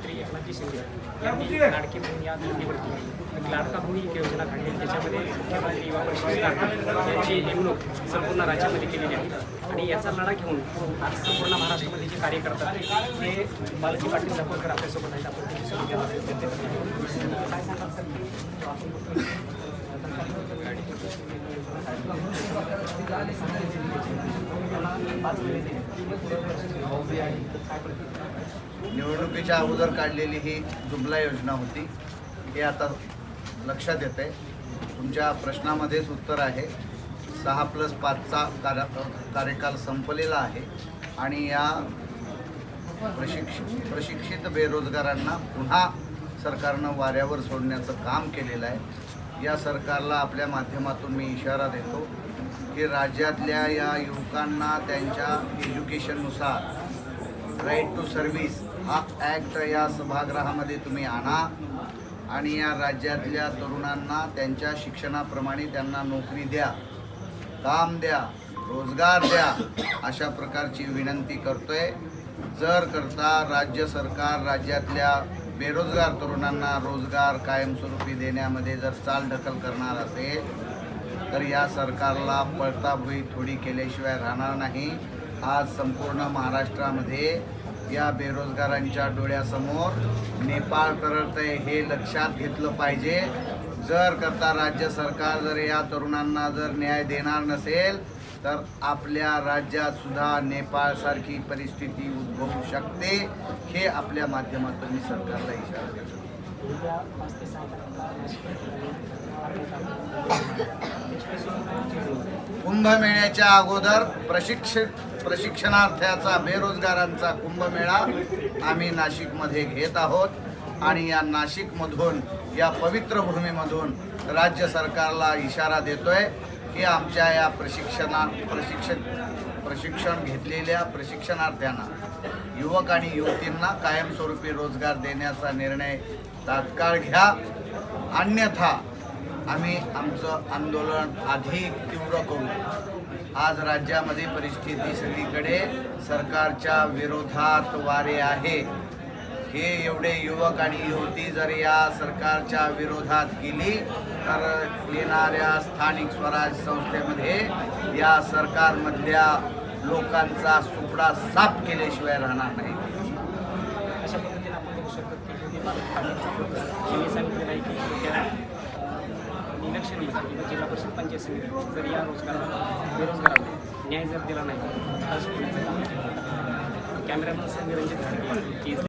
मंत्री एकनाथजी शिंदे. यांनी लाडकी म्हणून या धर्तीवरती लाडका म्हणून एक योजना काढली. त्याच्यामध्ये मुख्यमंत्री युवा परिषद यांची नेमणूक संपूर्ण राज्यामध्ये केलेली आहे. आणि याचा लढा घेऊन आज संपूर्ण महाराष्ट्रामध्ये जे कार्य करतात ते बालाजी पाटील दापोरकर आपल्यासोबत आहेत. आपण त्यांची निवडणुकीच्या अगोदर काढलेली ही जुमला योजना होती हे आता लक्षात येत आहे तुमच्या प्रश्नामध्येच उत्तर आहे. सहा प्लस पाचचा कार्य कार्यकाल संपलेला आहे आणि या प्रशिक्ष प्रशिक्षित बेरोजगारांना पुन्हा सरकारनं वाऱ्यावर सोडण्याचं काम केलेलं आहे. या सरकारला आपल्या माध्यमातून मी इशारा देतो की राज्यातल्या या युवकांना त्यांच्या एज्युकेशननुसार राईट टू सर्व्हिस हा ॲक्ट या सभागृहामध्ये तुम्ही आणा. आणि या राज्यातल्या तरुणांना त्यांच्या शिक्षणाप्रमाणे त्यांना नोकरी द्या काम द्या रोजगार द्या अशा प्रकारची विनंती करतोय. जर करता राज्य सरकार राज्यातल्या बेरोजगार तरुणांना रोजगार कायमस्वरूपी देण्यामध्ये जर चाल ढकल करणार असेल तर या सरकारला पळताभुई थोडी केल्याशिवाय राहणार नाही. आज संपूर्ण महाराष्ट्रामध्ये या बेरोजगारांच्या डोळ्यासमोर नेपाळ तरळतंय हे लक्षात घेतलं पाहिजे. जर करता राज्य सरकार जर या तरुणांना जर न्याय देणार नसेल तर आपल्या राज्यात सुद्धा नेपाळसारखी परिस्थिती उद्भवू शकते हे आपल्या माध्यमातून मी सरकारला इशारा देतो. कुंभमेळ्याच्या अगोदर प्रशिक्षित प्रशिक्षणार्थ्याचा बेरोजगारांचा कुंभमेळा आम्ही नाशिकमध्ये घेत आहोत. आणि या नाशिकमधून या पवित्र भूमीमधून राज्य सरकारला इशारा देतोय की आमच्या या प्रशिक्षणा प्रशिक्षण प्रशिक्षण घेतलेल्या प्रशिक्षणार्थ्यांना युवक आणि युवतींना कायमस्वरूपी रोजगार देण्याचा निर्णय तात्काळ घ्या. अन्यथा आम्ही आमचं आंदोलन अधिक तीव्र करू. आज राज्यामध्ये परिस्थिती सगळीकडे सरकारच्या विरोधात वारे आहे. हे एवढे युवक आणि युवती जर या सरकारच्या विरोधात गेली तर येणाऱ्या स्थानिक स्वराज संस्थेमध्ये या सरकारमधल्या लोकांचा सुपडा साफ केल्याशिवाय राहणार नाही. अशा पद्धतीने आपण बघू शकतो की मोदी बालक यांनी सांगितलेलं आहे की त्या इलेक्शनमध्ये किंवा जिल्हा परिषद पंचायत समिती. जर या रोजगाराला बेरोजगाराला न्याय जर दिला नाही तर अशा संजय रंजित